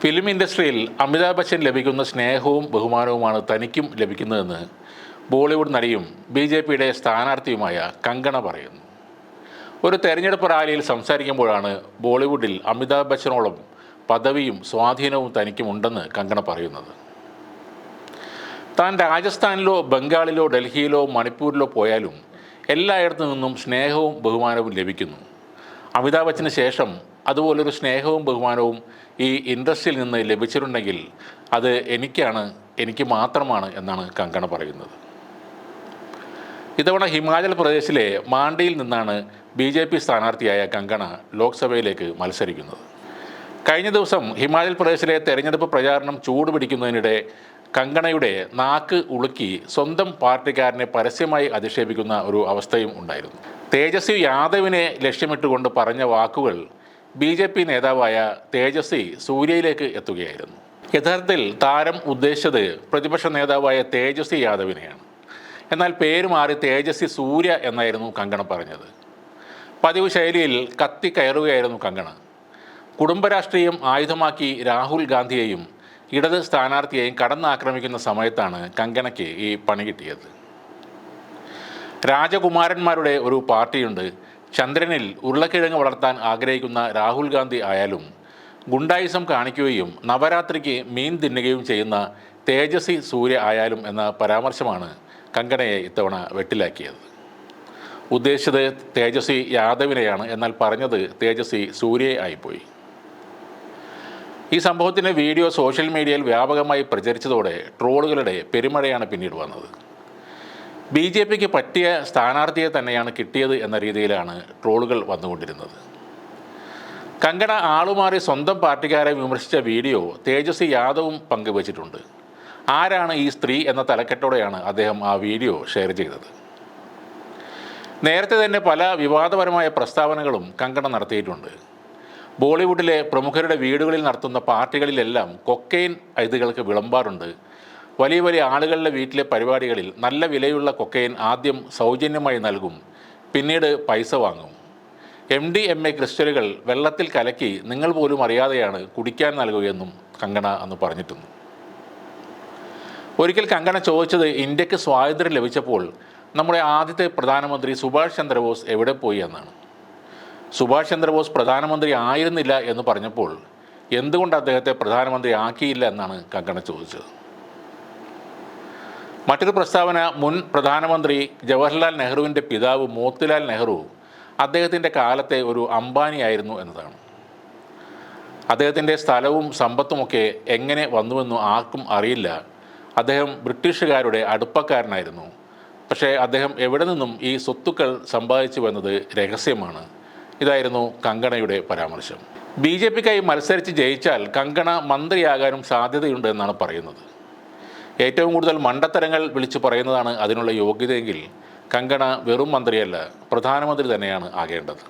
Film ഇൻഡസ്ട്രിയിൽ അമിതാഭ് ബച്ചൻ ലഭിക്കുന്ന സ്നേഹവും ബഹുമാനവുമാണ് തനിക്കും ലഭിക്കുന്നതെന്ന് ബോളിവുഡ് നടിയും ബി ജെ പിയുടെ സ്ഥാനാർത്ഥിയുമായ കങ്കണ പറയുന്നു. ഒരു തെരഞ്ഞെടുപ്പ് റാലിയിൽ സംസാരിക്കുമ്പോഴാണ് ബോളിവുഡിൽ അമിതാഭ് ബച്ചനോളം പദവിയും സ്വാധീനവും തനിക്കുമുണ്ടെന്ന് കങ്കണ പറയുന്നത്. താൻ രാജസ്ഥാനിലോ ബംഗാളിലോ ഡൽഹിയിലോ മണിപ്പൂരിലോ പോയാലും എല്ലായിടത്തു നിന്നും സ്നേഹവും ബഹുമാനവും ലഭിക്കുന്നു. അമിതാഭ് ബച്ചന് ശേഷം അതുപോലൊരു സ്നേഹവും ബഹുമാനവും ഈ ഇൻഡസ്ട്രിയിൽ നിന്ന് ലഭിച്ചിട്ടുണ്ടെങ്കിൽ അത് എനിക്കാണ് എനിക്ക് മാത്രമാണ് എന്നാണ് കങ്കണ പറയുന്നത്. ഇത്തവണ ഹിമാചൽ പ്രദേശിലെ മാണ്ടിയിൽ നിന്നാണ് ബി ജെ പി സ്ഥാനാർത്ഥിയായ കങ്കണ ലോക്സഭയിലേക്ക് മത്സരിക്കുന്നത്. കഴിഞ്ഞ ദിവസം ഹിമാചൽ പ്രദേശിലെ തെരഞ്ഞെടുപ്പ് പ്രചാരണം ചൂടുപിടിക്കുന്നതിനിടെ കങ്കണയുടെ നാക്ക് ഉളുക്കി സ്വന്തം പാർട്ടിക്കാരനെ പരസ്യമായി അധിക്ഷേപിക്കുന്ന ഒരു അവസ്ഥയും ഉണ്ടായിരുന്നു. തേജസ്വി യാദവിനെ ലക്ഷ്യമിട്ടുകൊണ്ട് പറഞ്ഞ വാക്കുകൾ ബി ജെ പി നേതാവായ തേജസ്വി സൂര്യയിലേക്ക് എത്തുകയായിരുന്നു. യഥാർത്ഥത്തിൽ താരം ഉദ്ദേശിച്ചത് പ്രതിപക്ഷ നേതാവായ തേജസ്വി യാദവിനെയാണ്. എന്നാൽ പേര് മാറി തേജസ്വി സൂര്യ എന്നായിരുന്നു കങ്കണ പറഞ്ഞത്. പതിവ് ശൈലിയിൽ കത്തി കയറുകയായിരുന്നു കങ്കണ. കുടുംബരാഷ്ട്രീയം ആയുധമാക്കി രാഹുൽ ഗാന്ധിയെയും ഇടത് സ്ഥാനാർത്ഥിയെയും കടന്നാക്രമിക്കുന്ന സമയത്താണ് കങ്കണയ്ക്ക് ഈ പണി കിട്ടിയത്. രാജകുമാരന്മാരുടെ ഒരു പാർട്ടിയുണ്ട്. ചന്ദ്രനിൽ ഉരുളക്കിഴങ്ങ് വളർത്താൻ ആഗ്രഹിക്കുന്ന രാഹുൽ ഗാന്ധി ആയാലും ഗുണ്ടായിസം കാണിക്കുകയും നവരാത്രിക്ക് മീൻ തിന്നുകയും ചെയ്യുന്ന തേജസ്വി സൂര്യ ആയാലും എന്ന പരാമർശമാണ് കങ്കണയെ ഇത്തവണ വെട്ടിലാക്കിയത്. ഉദ്ദേശിച്ചത് തേജസ്വി യാദവിനെയാണ്. എന്നാൽ പറഞ്ഞത് തേജസ്വി സൂര്യയെ ആയിപ്പോയി. ഈ സംഭവത്തിന്റെ വീഡിയോ സോഷ്യൽ മീഡിയയിൽ വ്യാപകമായി പ്രചരിച്ചതോടെ ട്രോളുകളുടെ പെരുമഴയാണ് പിന്നീട് വന്നത്. ബി ജെ പിക്ക് പറ്റിയ സ്ഥാനാർത്ഥിയെ തന്നെയാണ് കിട്ടിയത് എന്ന രീതിയിലാണ് ട്രോളുകൾ വന്നുകൊണ്ടിരുന്നത്. കങ്കണ ആളുമാറി സ്വന്തം പാർട്ടിക്കാരെ വിമർശിച്ച വീഡിയോ തേജസ്വി യാദവും പങ്കുവച്ചിട്ടുണ്ട്. ആരാണ് ഈ സ്ത്രീ എന്ന തലക്കെട്ടോടെയാണ് അദ്ദേഹം ആ വീഡിയോ ഷെയർ ചെയ്തത്. നേരത്തെ തന്നെ പല വിവാദപരമായ പ്രസ്താവനകളും കങ്കണ നടത്തിയിട്ടുണ്ട്. ബോളിവുഡിലെ പ്രമുഖരുടെ വീടുകളിൽ നടത്തുന്ന പാർട്ടികളിലെല്ലാം കൊക്കൈൻ ഐതികൾക്ക് വിളമ്പാറുണ്ട്. വലിയ വലിയ ആളുകളുടെ വീട്ടിലെ പരിപാടികളിൽ നല്ല വിലയുള്ള കൊക്കൈൻ ആദ്യം സൗജന്യമായി നൽകും പിന്നീട് പൈസ വാങ്ങും. എം ഡി എം എ ക്രിസ്റ്റലുകൾ വെള്ളത്തിൽ കലക്കി നിങ്ങൾ പോലും അറിയാതെയാണ് കുടിക്കാൻ നൽകുകയെന്നും കങ്കണ അന്ന് പറഞ്ഞിട്ടുണ്ട് ഒരിക്കൽ കങ്കണ ചോദിച്ചത് ഇന്ത്യയ്ക്ക് സ്വാതന്ത്ര്യം ലഭിച്ചപ്പോൾ നമ്മുടെ ആദ്യത്തെ പ്രധാനമന്ത്രി സുഭാഷ് ചന്ദ്രബോസ് എവിടെ പോയി എന്നാണ്. സുഭാഷ് ചന്ദ്രബോസ് പ്രധാനമന്ത്രി ആയിരുന്നില്ല എന്ന് പറഞ്ഞപ്പോൾ എന്തുകൊണ്ട് അദ്ദേഹത്തെ പ്രധാനമന്ത്രി ആക്കിയില്ല എന്നാണ് കങ്കണ ചോദിച്ചത്. മറ്റൊരു പ്രസ്താവന മുൻ പ്രധാനമന്ത്രി ജവഹർലാൽ നെഹ്റുവിന്റെ പിതാവ് മോത്തിലാൽ നെഹ്റു അദ്ദേഹത്തിന്റെ കാലത്തെ ഒരു അംബാനിയായിരുന്നു എന്നതാണ്. അദ്ദേഹത്തിന്റെ സ്ഥലവും സമ്പത്തുമൊക്കെ എങ്ങനെ വന്നുവെന്ന് ആർക്കും അറിയില്ല. അദ്ദേഹം ബ്രിട്ടീഷുകാരുടെ അടുപ്പക്കാരനായിരുന്നു. പക്ഷേ അദ്ദേഹം എവിടെ നിന്നും ഈ സ്വത്തുക്കൾ സമ്പാദിച്ചു വന്നത് രഹസ്യമാണ്. ഇതായിരുന്നു കങ്കണയുടെ പരാമർശം. ബി ജെ പിക്കായി മത്സരിച്ച് ജയിച്ചാൽ കങ്കണ മന്ത്രിയാകാനും സാധ്യതയുണ്ട് എന്നാണ് പറയുന്നത്. ഏറ്റവും കൂടുതൽ മണ്ടത്തരങ്ങൾ വിളിച്ചു പറയുന്നതാണ് അതിനുള്ള യോഗ്യതയെങ്കിൽ കങ്കണ വെറും മന്ത്രിയല്ല പ്രധാനമന്ത്രി തന്നെയാണ് ആകേണ്ടത്.